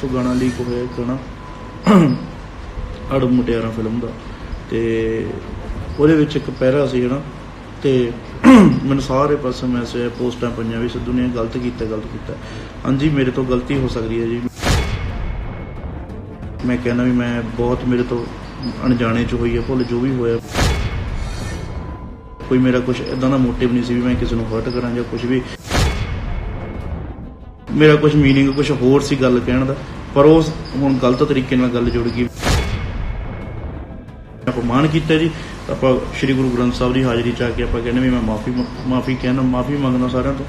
ਤੋਂ ਗਾਣਾ ਲੀਕ ਹੋਇਆ ਇੱਕ ਗਾਣਾ ਅੜ ਮੁਟਿਆਰਾਂ ਫਿਲਮ ਦਾ। ਤੇ ਉਹਦੇ ਵਿੱਚ ਇੱਕ ਪੈਰਾ ਸੀ ਹਨਾ। ਤੇ ਮੈਨੂੰ ਸਾਰੇ ਪਾਸੇ ਮੈਸੇਜ ਪੋਸਟਾਂ ਪਈਆਂ ਵੀ, ਸਿੱਧੂ ਨੇ ਗਲਤ ਕੀਤਾ ਗਲਤ ਕੀਤਾ। ਹਾਂਜੀ, ਮੇਰੇ ਤੋਂ ਗਲਤੀ ਹੋ ਸਕਦੀ ਹੈ ਜੀ। ਮੈਂ ਕਹਿੰਦਾ ਵੀ ਮੈਂ ਬਹੁਤ ਮੇਰੇ ਤੋਂ ਅਣਜਾਣੇ ਚ ਹੋਈ ਹੈ ਭੁੱਲ ਜੋ ਵੀ ਹੋਇਆ। ਕੋਈ ਮੇਰਾ ਕੁਝ ਇਦਾਂ ਦਾ ਮੋਟਿਵ ਨਹੀਂ ਸੀ ਵੀ ਮੈਂ ਕਿਸੇ ਨੂੰ ਹਰਟ ਕਰਾਂ ਜਾਂ ਕੁਝ ਵੀ। ਮੇਰਾ ਕੁਝ ਮੀਨਿੰਗ ਕੁਝ ਹੋਰ ਸੀ ਗੱਲ ਕਹਿਣ ਦਾ, ਪਰ ਉਹ ਹੁਣ ਗਲਤ ਤਰੀਕੇ ਨਾਲ ਗੱਲ ਜੁੜ ਗਈ। ਅਪਮਾਨ ਕੀਤਾ ਜੀ, ਆਪਾਂ ਸ੍ਰੀ ਗੁਰੂ ਗ੍ਰੰਥ ਸਾਹਿਬ ਦੀ ਹਾਜ਼ਰੀ ਚ ਆ ਕੇ ਆਪਾਂ ਕਹਿੰਦੇ ਵੀ ਮੈਂ ਮਾਫੀ ਮਾਫੀ ਕਹਿਣਾ, ਮਾਫੀ ਮੰਗਦਾ ਸਾਰਿਆਂ ਤੋਂ।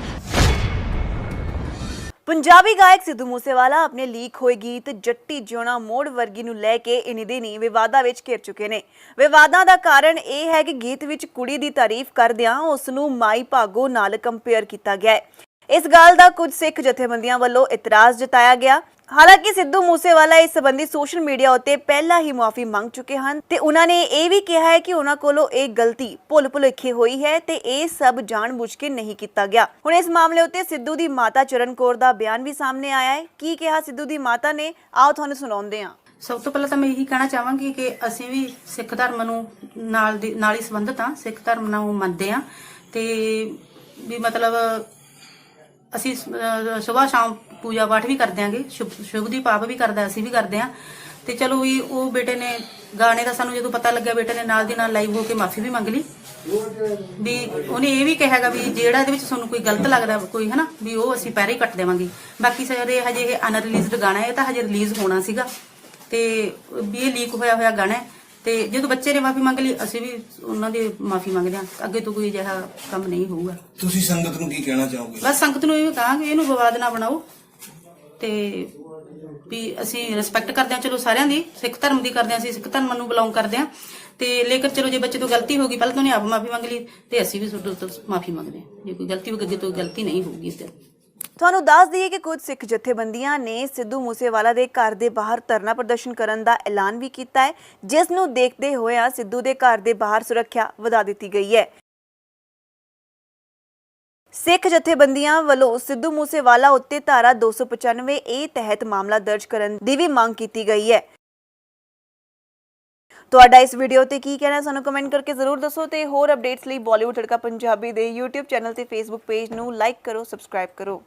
ਪੰਜਾਬੀ ਗਾਇਕ ਸਿੱਧੂ ਮੂਸੇਵਾਲਾ ਆਪਣੇ ਲੀਕ ਹੋਏ ਗੀਤ ਜੱਟੀ ਜਿਉਣਾ ਮੋੜ ਵਰਗੀ ਨੂੰ ਲੈ ਕੇ ਇਨੀ ਦਿਨੀ ਵਿਵਾਦਾਂ ਵਿੱਚ ਘਿਰ ਚੁੱਕੇ ਨੇ। ਵਿਵਾਦਾਂ ਦਾ ਕਾਰਨ ਇਹ ਹੈ ਕਿ ਗੀਤ ਵਿੱਚ ਕੁੜੀ ਦੀ ਤਾਰੀਫ ਕਰਦਿਆਂ ਉਸ ਨੂੰ ਮਾਈ ਭਾਗੋ ਨਾਲ ਕੰਪੇਅਰ ਕੀਤਾ ਗਿਆ ਹੈ। ਇਸ ਗੱਲ ਦਾ ਕੁਝ ਸਿੱਖ ਜਥੇਬੰਦੀਆਂ ਵੱਲੋਂ ਇਤਰਾਜ਼ ਜਤਾਇਆ ਗਿਆ। ਹਾਲਾਂਕਿ ਸਿੱਧੂ ਮੂਸੇਵਾਲਾ ਇਸ ਸੰਬੰਧੀ ਸੋਸ਼ਲ ਮੀਡੀਆ ਉੱਤੇ ਪਹਿਲਾਂ ਹੀ ਮਾਫੀ ਮੰਗ ਚੁੱਕੇ ਹਨ ਤੇ ਉਹਨਾਂ ਨੇ ਇਹ ਵੀ ਕਿਹਾ ਹੈ ਕਿ ਉਹਨਾਂ ਕੋਲੋਂ ਇਹ ਗਲਤੀ ਭੁੱਲ ਭੁਲੇਖੇ ਹੋਈ ਹੈ ਤੇ ਇਹ ਸਭ ਜਾਣਬੁੱਝ ਕੇ ਨਹੀਂ ਕੀਤਾ ਗਿਆ। ਹੁਣ ਇਸ ਮਾਮਲੇ ਉੱਤੇ ਸਿੱਧੂ ਦੀ ਮਾਤਾ ਚਰਨ ਕੌਰ ਦਾ ਬਿਆਨ ਵੀ ਸਾਹਮਣੇ ਆਇਆ ਹੈ। ਕੀ ਕਿਹਾ ਸਿੱਧੂ ਦੀ ਮਾਤਾ ਨੇ? ਆਓ ਤੁਹਾਨੂੰ ਸੁਣਾਉਂਦੇ ਹਾਂ। ਸਭ ਤੋਂ ਪਹਿਲਾਂ ਤਾਂ ਮੈਂ ਇਹੀ ਕਹਿਣਾ ਚਾਹਾਂਗੀ ਕਿ ਅਸੀਂ ਵੀ ਸਿੱਖ ਧਰਮ ਨੂੰ ਨਾਲ ਦੀ ਨਾਲ ਹੀ ਸੰਬੰਧਿਤ ਹਾਂ। ਸਿੱਖ ਧਰਮ ਨੂੰ ਮੰਨਦੇ ਹਾਂ ਤੇ ਵੀ ਮਤਲਬ ਅਸੀਂ ਸਵੇਰ ਸ਼ਾਮ ਪੂਜਾ ਪਾਠ ਵੀ ਕਰਦੇ ਆਂਗੇ, ਸ਼ੁਭ ਸ਼ੁਭ ਦੀ ਪਾਪ ਵੀ ਕਰਦਾ, ਅਸੀਂ ਵੀ ਕਰਦੇ ਆਂ। ਤੇ ਚਲੋ ਵੀ ਉਹ ਬੇਟੇ ਨੇ ਗਾਣੇ ਦਾ ਸਾਨੂੰ ਜਦੋਂ ਪਤਾ ਲੱਗਿਆ ਬੇਟੇ ਨੇ ਨਾਲ ਦੀ ਨਾਲ ਲਾਈਵ ਹੋ ਕੇ ਮਾਫੀ ਵੀ ਮੰਗ ਲਈ। ਵੀ ਉਹਨੇ ਇਹ ਵੀ ਕਿਹਾਗਾ ਵੀ ਜਿਹੜਾ ਇਹਦੇ ਵਿੱਚ ਤੁਹਾਨੂੰ ਕੋਈ ਗਲਤ ਲੱਗਦਾ, ਕੋਈ ਹਨਾ, ਵੀ ਉਹ ਅਸੀਂ ਪਹਿਰੇ ਹੀ ਕੱਟ ਦੇਵਾਂਗੇ। ਬਾਕੀ ਸਾਰੇ ਹਜੇ ਇਹ ਅਨਰਿਲੀਜ਼ਡ ਗਾਣਾ ਹੈ, ਇਹ ਤਾਂ ਹਜੇ ਰਿਲੀਜ਼ ਹੋਣਾ ਸੀਗਾ। ਤੇ ਵੀ ਇਹ ਲੀਕ ਹੋਇਆ ਹੋਇਆ ਗਾਣਾ ਹੈ। ਤੇ ਜਦੋਂ ਬੱਚੇ ਨੇ ਮਾਫੀ ਮੰਗ ਲਈ ਅਸੀਂ ਵੀ ਉਹਨਾਂ ਦੀ ਮਾਫੀ ਮੰਗਦੇ ਹਾਂ। ਅੱਗੇ ਤੋਂ ਕੋਈ ਅਜਿਹਾ ਕੰਮ ਨਹੀਂ ਹੋਊਗਾ। ਤੁਸੀਂ ਸੰਗਤ ਨੂੰ ਕੀ ਕਹਿਣਾ ਚਾਹੋਗੇ? ਬਸ ਸੰਗਤ ਨੂੰ ਇਹ ਕਹਾਂਗੇ ਇਹਨੂੰ ਵਿਵਾਦ ਨਾ ਬਣਾਓ ਤੇ ਵੀ ਅਸੀਂ ਰਿਸਪੈਕਟ ਕਰਦੇ ਹਾਂ ਚਲੋ ਸਾਰਿਆਂ ਦੀ ਸਿੱਖ ਧਰਮ ਦੀ ਕਰਦੇ ਹਾਂ ਅਸੀਂ ਸਿੱਖ ਧਰਮ ਨੂੰ ਬਿਲੋਂਗ ਕਰਦੇ ਹਾਂ। ਤੇ ਲੇਕਿਨ ਚਲੋ ਜੇ ਬੱਚੇ ਤੋਂ ਗਲਤੀ ਹੋ ਗਈ ਪਹਿਲਾਂ ਤਾਂ ਉਹਨੇ ਆਪ ਮਾਫੀ ਮੰਗ ਲਈ ਤੇ ਅਸੀਂ ਵੀ ਤੁਹਾਡੇ ਤੋਂ ਮਾਫੀ ਮੰਗਦੇ ਹਾਂ। ਜੇ ਕੋਈ ਗਲਤੀ ਹੋ ਗਈ ਅੱਗੇ ਤੋਂ ਗਲਤੀ ਨਹੀਂ ਹੋਊਗੀ ਤੇ। ਤੁਹਾਨੂੰ ਦੱਸ ਦਈਏ ਕਿ ਕੁਝ ਸਿੱਖ ਜਥੇਬੰਦੀਆਂ ਨੇ ਸਿੱਧੂ ਮੂਸੇਵਾਲਾ ਦੇ ਘਰ ਦੇ ਬਾਹਰ ਧਰਨਾ ਪ੍ਰਦਰਸ਼ਨ ਕਰਨ ਦਾ ਐਲਾਨ ਵੀ ਕੀਤਾ ਹੈ, ਜਿਸ ਨੂੰ ਦੇਖਦੇ ਹੋਇਆਂ ਸਿੱਧੂ ਦੇ ਘਰ ਦੇ ਬਾਹਰ ਸੁਰੱਖਿਆ ਵਧਾ ਦਿੱਤੀ ਗਈ ਹੈ। ਸਿੱਖ ਜਥੇਬੰਦੀਆਂ ਵੱਲੋਂ ਸਿੱਧੂ ਮੂਸੇਵਾਲਾ ਉੱਤੇ ਧਾਰਾ 295 ਏ ਤਹਿਤ ਮਾਮਲਾ ਦਰਜ ਕਰਨ ਦੀ ਵੀ ਮੰਗ ਕੀਤੀ ਗਈ ਹੈ। ਤੁਹਾਡਾ ਇਸ ਵੀਡੀਓ ਤੇ ਕੀ ਕਹਿਣਾ ਸਾਨੂੰ ਕਮੈਂਟ ਕਰਕੇ ਜ਼ਰੂਰ ਦੱਸੋ ਤੇ ਹੋਰ ਅਪਡੇਟਸ ਲਈ ਬਾਲੀਵੁੱਡ ਤੜਕਾ ਪੰਜਾਬੀ ਦੇ YouTube ਚੈਨਲ ਤੇ Facebook ਪੇਜ ਨੂੰ ਲਾਈਕ ਕਰੋ ਸਬਸਕ੍ਰਾਈਬ ਕਰੋ।